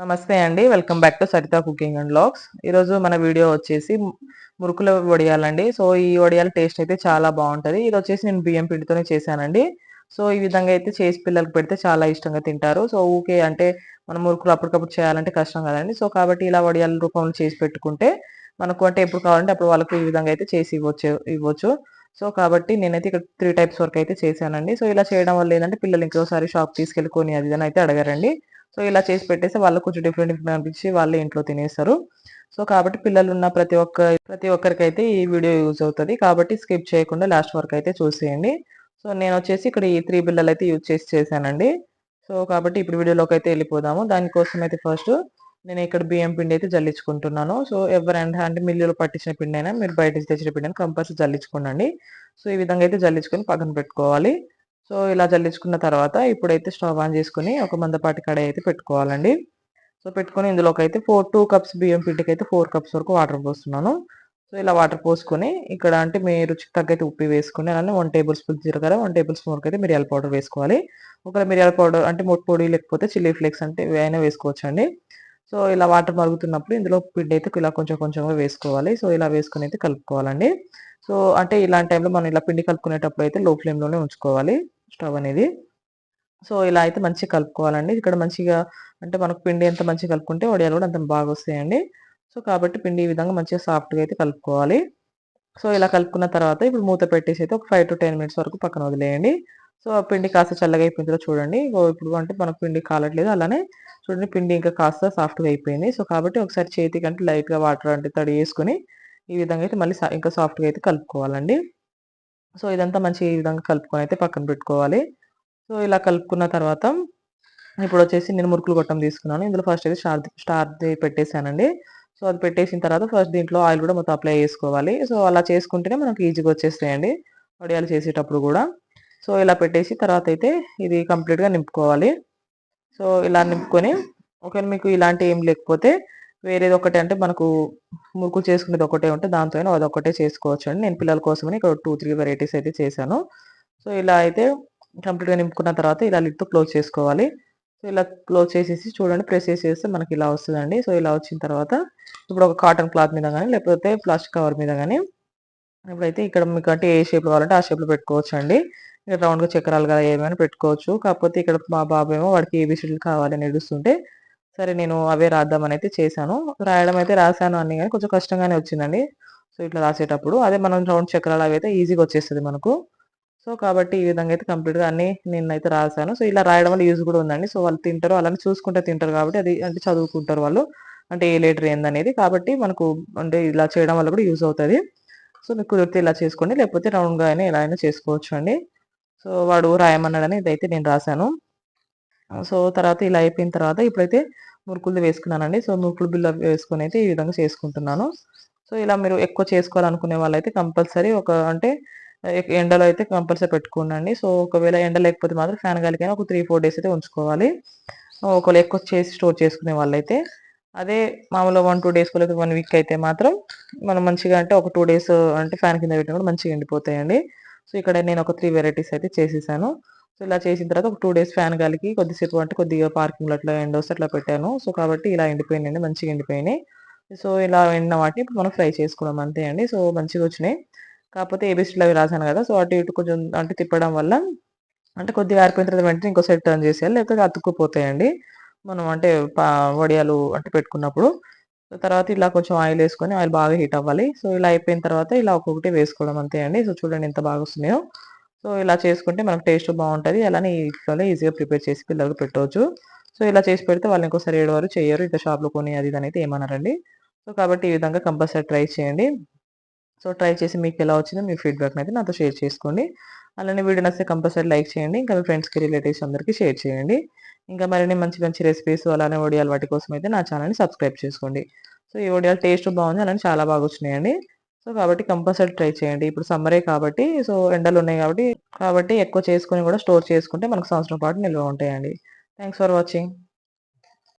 నమస్తే అండి. Welcome back to Sarita cooking and logs ఈరోజు మన వీడియో వచ్చేసి మురుకుల వడియాలండి. సో ఈ వడియాల టేస్ట్ అయితే చాలా బాగుంటుంది. ఇది వచ్చేసి నేను బియ్యం పిండితోనే చేశానండి. సో ఈ విధంగా అయితే చేసి పిల్లలకు పెడితే చాలా ఇష్టంగా తింటారు. సో ఊకే అంటే మనం మురుకులు అప్పటికప్పుడు చేయాలంటే కష్టం కదండి. సో కాబట్టి ఇలా వడియాల రూపంలో చేసి పెట్టుకుంటే మనకు అంటే ఎప్పుడు కావాలంటే అప్పుడు వాళ్ళకు ఈ విధంగా అయితే చేసి ఇవ్వచ్చు ఇవ్వచ్చు. సో కాబట్టి నేనైతే ఇక్కడ త్రీ టైప్స్ వరకు అయితే చేశానండి. సో ఇలా చేయడం వల్ల ఏంటంటే పిల్లలు ఇంకోసారి షాప్ తీసుకెళ్ళి కొని అది అని అయితే అడగారండి. సో ఇలా చేసి పెట్టేసి వాళ్ళు కొంచెం డిఫరెంట్ డిఫరెంట్ అనిపించి వాళ్ళే ఇంట్లో తినేస్తారు. సో కాబట్టి పిల్లలు ఉన్న ప్రతి ఒక్క ప్రతి ఒక్కరికైతే ఈ వీడియో యూజ్ అవుతుంది. కాబట్టి స్కిప్ చేయకుండా లాస్ట్ వరకు అయితే చూసేయండి. సో నేను వచ్చేసి ఇక్కడ ఈ త్రీ బిల్లలు అయితే యూజ్ చేసి చేశానండి. సో కాబట్టి ఇప్పుడు వీడియోలోకి అయితే వెళ్ళిపోదాము. దానికోసం అయితే ఫస్ట్ నేను ఇక్కడ బియ్యం పిండి అయితే జల్లించుకుంటున్నాను. సో ఎవరైనా అంటే మిల్లులో పట్టించిన పిండి అయినా మీరు బయట తెచ్చిన పిండి అయినా కంపల్సరీ జల్లించుకోండి సో ఈ విధంగా అయితే జల్లించుకొని పక్కన పెట్టుకోవాలి. సో ఇలా జల్లించుకున్న తర్వాత ఇప్పుడైతే స్టవ్ ఆన్ చేసుకుని ఒక మందపాటి కడాయి అయితే పెట్టుకోవాలండి. సో పెట్టుకొని ఇందులోకి అయితే ఫోర్ టూ కప్స్ బియ్యం పిండికి అయితే ఫోర్ కప్స్ వరకు వాటర్ పోస్తున్నాను. సో ఇలా వాటర్ పోసుకొని ఇక్కడ అంటే మీ రుచికి తగ్గైతే ఉప్పు వేసుకుని అలానే వన్ టేబుల్ స్పూన్ జీలకర్ర వన్ టేబుల్ స్పూన్ వరకు అయితే మిరియాల పౌడర్ వేసుకోవాలి. ఒకవేళ మిరియాల పౌడర్ అంటే మొట్టు పొడి లేకపోతే చిల్లీ ఫ్లేక్స్ అంటే అయినా వేసుకోవచ్చండి. సో ఇలా వాటర్ మరుగుతున్నప్పుడు ఇందులో పిండి అయితే ఇలా కొంచెం కొంచెంగా వేసుకోవాలి. సో ఇలా వేసుకుని అయితే కలుపుకోవాలండి. సో అంటే ఇలాంటి టైంలో మనం ఇలా పిండి కలుపుకునేటప్పుడు అయితే లో ఫ్లేమ్లోనే ఉంచుకోవాలి. స్టవ్ అనేది. సో ఇలా అయితే మంచిగా కలుపుకోవాలండి. ఇక్కడ మంచిగా అంటే మనకు పిండి ఎంత మంచిగా కలుపుకుంటే వడియాలు కూడా అంత బాగా వస్తాయండి. సో కాబట్టి పిండి ఈ విధంగా మంచిగా సాఫ్ట్గా అయితే కలుపుకోవాలి. సో ఇలా కలుపుకున్న తర్వాత ఇప్పుడు మూత పెట్టేసి అయితే ఒక ఫైవ్ టు టెన్ మినిట్స్ వరకు పక్కన వదిలేయండి. సో ఆ పిండి కాస్త చల్లగా అయిపోయిందో చూడండి. ఇప్పుడు అంటే మనకు పిండి కాలట్లేదు. అలానే చూడండి పిండి ఇంకా కాస్త సాఫ్ట్గా అయిపోయింది. సో కాబట్టి ఒకసారి చేతికి అంటే లైట్గా వాటర్ అంటే తడి వేసుకుని ఈ విధంగా అయితే మళ్ళీ ఇంకా సాఫ్ట్గా అయితే కలుపుకోవాలండి. సో ఇదంతా మంచి విధంగా కలుపుకొని అయితే పక్కన పెట్టుకోవాలి. సో ఇలా కలుపుకున్న తర్వాత ఇప్పుడు వచ్చేసి నేను మురుకులు గొట్టం తీసుకున్నాను. ఇందులో ఫస్ట్ అయితే స్టార్ స్టార్ది పెట్టేశానండి సో అది పెట్టేసిన తర్వాత ఫస్ట్ దీంట్లో ఆయిల్ కూడా మొత్తం అప్లై చేసుకోవాలి. సో అలా చేసుకుంటేనే మనకు ఈజీగా వచ్చేస్తాయండి వడియాలు చేసేటప్పుడు కూడా. సో ఇలా పెట్టేసి తర్వాత అయితే ఇది కంప్లీట్గా నింపుకోవాలి. సో ఇలా నింపుకొని ఒకవేళ మీకు ఇలాంటి ఏం లేకపోతే వేరేది ఒకటి అంటే మనకు మురుకులు చేసుకునేది ఒకటే ఉంటే దాంతో అది ఒకటే చేసుకోవచ్చు అండి నేను పిల్లల కోసమని ఇక్కడ టూ త్రీ వెరైటీస్ అయితే చేశాను. సో ఇలా అయితే కంప్లీట్గా నింపుకున్న తర్వాత ఇలా లిడ్తో క్లోజ్ చేసుకోవాలి. సో ఇలా క్లోజ్ చేసేసి చూడండి ప్రెస్ చేసేస్తే మనకి ఇలా వస్తుందండి. సో ఇలా వచ్చిన తర్వాత ఇప్పుడు ఒక కాటన్ క్లాత్ మీద కానీ లేకపోతే ప్లాస్టిక్ కవర్ మీద కానీ ఇప్పుడైతే ఇక్కడ మీకు అంటే ఏ షేప్లో కావాలంటే ఆ షేప్లో పెట్టుకోవచ్చు అండి ఇక్కడ రౌండ్గా చక్రాలు కదా ఏమైనా పెట్టుకోవచ్చు. కాకపోతే ఇక్కడ మా బాబు ఏమో వాడికి ఏబిసిడీలు కావాలని ఎడుస్తుంటే సరే నేను అవే రాద్దామని అయితే చేశాను. రాయడం అయితే రాశాను అన్ని కానీ కొంచెం కష్టంగానే వచ్చిందండి. సో ఇట్లా రాసేటప్పుడు అదే మనం రౌండ్ చక్రాలు అవి అయితే ఈజీగా వచ్చేస్తుంది మనకు. సో కాబట్టి ఈ విధంగా అయితే కంప్లీట్గా అన్ని నేనైతే రాశాను. సో ఇలా రాయడం వల్ల యూజ్ కూడా ఉందండి. సో వాళ్ళు తింటారు అలానే చూసుకుంటే తింటారు కాబట్టి అది అంటే చదువుకుంటారు వాళ్ళు. అంటే ఏ లీటర్ ఏందనేది కాబట్టి మనకు అంటే ఇలా చేయడం వల్ల కూడా యూజ్ అవుతుంది. సో మీకు కుదిరితే ఇలా చేసుకోండి. లేకపోతే రౌండ్గా అయినా ఎలా అయినా చేసుకోవచ్చు అండి సో వాడు రాయమన్నాడని ఇదైతే నేను రాశాను. సో తర్వాత ఇలా అయిపోయిన తర్వాత ఇప్పుడైతే మురుకులు వేసుకున్నానండి. సో మురుకులు బిల్ల వేసుకొని అయితే ఈ విధంగా చేసుకుంటున్నాను. సో ఇలా మీరు ఎక్కువ చేసుకోవాలనుకునే వాళ్ళైతే కంపల్సరీ ఒక అంటే ఎండలో అయితే కంపల్సరీ పెట్టుకోండి సో ఒకవేళ ఎండ లేకపోతే మాత్రం ఫ్యాన్ గాలికైనా ఒక త్రీ ఫోర్ డేస్ అయితే ఉంచుకోవాలి. ఒకవేళ ఎక్కువ చేసి స్టోర్ చేసుకునే వాళ్ళైతే అదే మామూలుగా వన్ టూ డేస్ లేదా వన్ వీక్ అయితే మాత్రం మనం మంచిగా అంటే ఒక టూ డేస్ అంటే ఫ్యాన్ కింద పెట్టిన కూడా మంచిగా ఎండిపోతాయండి. సో ఇక్కడ నేను ఒక త్రీ వెరైటీస్ అయితే చేసేసాను. సో ఇలా చేసిన తర్వాత ఒక టూ డేస్ ఫ్యాన్ గాలికి కొద్దిసేపు అంటే కొద్దిగా పార్కింగ్లో అట్లా ఎండ్ వస్తే అట్లా పెట్టాను. సో కాబట్టి ఇలా ఎండిపోయినాయండి మంచిగా ఎండిపోయినాయి. సో ఇలా ఎండిన వాటిని ఇప్పుడు మనం ఫ్రై చేసుకోవడం అంతే అండి. సో మంచిగా వచ్చినాయి. కాకపోతే ఏబిసిడ్లు అవి రాశాను కదా సో అటు ఇటు కొంచెం అంటే తిప్పడం వల్ల అంటే కొద్దిగా ఆరిపోయిన తర్వాత వెంటనే ఇంకో సైడ్ టర్న్ చేసేయాలి లేకపోతే అతుక్కుపోతాయండి. మనం అంటే వడియాలు అంటే పెట్టుకున్నప్పుడు. తర్వాత ఇలా కొంచెం ఆయిల్ వేసుకొని ఆయిల్ బాగా హీట్ అవ్వాలి. సో ఇలా అయిపోయిన తర్వాత ఇలా ఒక్కొక్కటి వేసుకోవడం అంతే అండి. సో చూడండి ఎంత బాగా వస్తున్నాయో. సో ఇలా చేసుకుంటే మనకు టేస్ట్ బాగుంటుంది. అలానే ఇంట్లోనే ఈజీగా ప్రిపేర్ చేసి పిల్లలకు పెట్టవచ్చు. సో ఇలా చేసి పెడితే వాళ్ళు ఇంకోసారి ఏడవారు చేయరు. ఇంకా షాప్లో కొని అది అనేది ఏమన్నారండి సో కాబట్టి ఈ విధంగా కంపల్సరీ ట్రై చేయండి. సో ట్రై చేసి మీకు ఎలా వచ్చిందో మీ ఫీడ్బ్యాక్ అయితే నాతో షేర్ చేసుకోండి. అలానే వీడియో నచ్చితే కంపల్సరీ లైక్ చేయండి. ఇంకా మీ ఫ్రెండ్స్కి రిలేటివ్స్ అందరికీ షేర్ చేయండి. ఇంకా మరిన్ని మంచి మంచి రెసిపీస్ అలానే వడియాలు వాటి కోసం అయితే నా ఛానల్ని సబ్స్క్రైబ్ చేసుకోండి. సో ఈ వడియాలు టేస్ట్ బాగుంది. అలానే చాలా బాగా వచ్చినాయండి. సో కాబట్టి కంపల్సరీ ట్రై చేయండి. ఇప్పుడు సమ్మరే కాబట్టి సో ఎండలు ఉన్నాయి కాబట్టి కాబట్టి ఎక్కువ చేసుకుని కూడా స్టోర్ చేసుకుంటే మనకు సంవత్సరం పాటు నిల్వ ఉంటాయండి. Thanks for watching